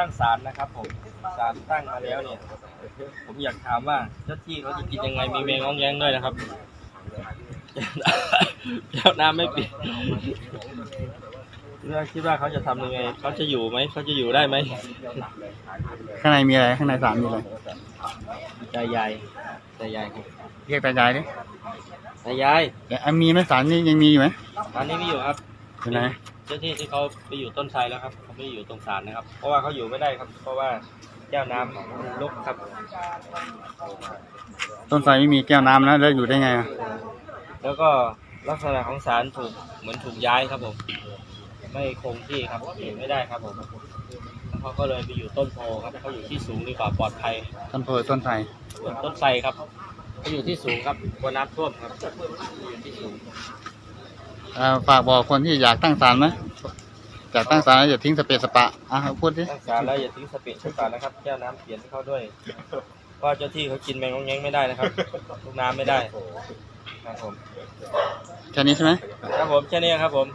ตั้งศาลนะครับ ผมศาลตั้งมาแล้วเนี่ย ผมอยากถามว่าเจ้าที่เขาจะกินยังไงมีแมงง้องแย้งด้วยนะครับแก้วน้ำไม่ปิดเรื่องคิดว่าเขาจะทำยังไงเขาจะอยู่ไหมเขาจะอยู่ได้ไหมข้างในมีอะไรข้างในศาลมีอะไรตายายตายายครับเรียกตายายดิตายายแต่อันมีไหมศาลนี่ยังมีอยู่ไหมตอนนี้ไม่อยู่ครับอยู่ไหนเจ้าที่ที่เขาไปอยู่ต้นไทรแล้วครับเขาไม่ได้อยู่ตรงศาลนะครับ เพราะว่าเขาอยู่ไม่ได้ครับ เพราะว่าแก้วน้ำมันลุกครับ ต้นไทรไม่มีแก้วน้ำนะแล้วอยู่ได้ไงอะแล้วก็ลักษณะของศาลถูกเหมือนถูกย้ายครับผม ไม่คงที่ครับอยู่ไม่ได้ครับผมแล้วเขาก็เลยไปอยู่ต้นโพครับเขาอยู่ที่สูงดีกว่าปลอดภัยต้นโพต้นไทรส่วนต้นไทรครับเขาอยู่ที่สูงครับกลัวน้ำท่วมครับอยู่ที่สูงเอ่อ ฝากบอกคนที่อยากตั้งศาลไหมอยากตั้งศาลแล้วอย่าทิ้งสเปซสปะอะพูดดิตั้งศาลแล้วอย่าทิ้งสเปซชุดก่อนนะครับแก้วน้ำเปลี่ยนให้เขาด้วยเพราะเจ้าที่เขากินแมงงองแงงไม่ได้นะครับลูกน้ำไม่ได้ครับผมแค่นี้ใช่ไหมครับผมแค่นี้ครับผม